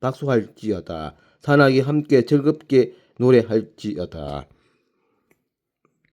박수할지어다. 산악이 함께 즐겁게 노래할지어다.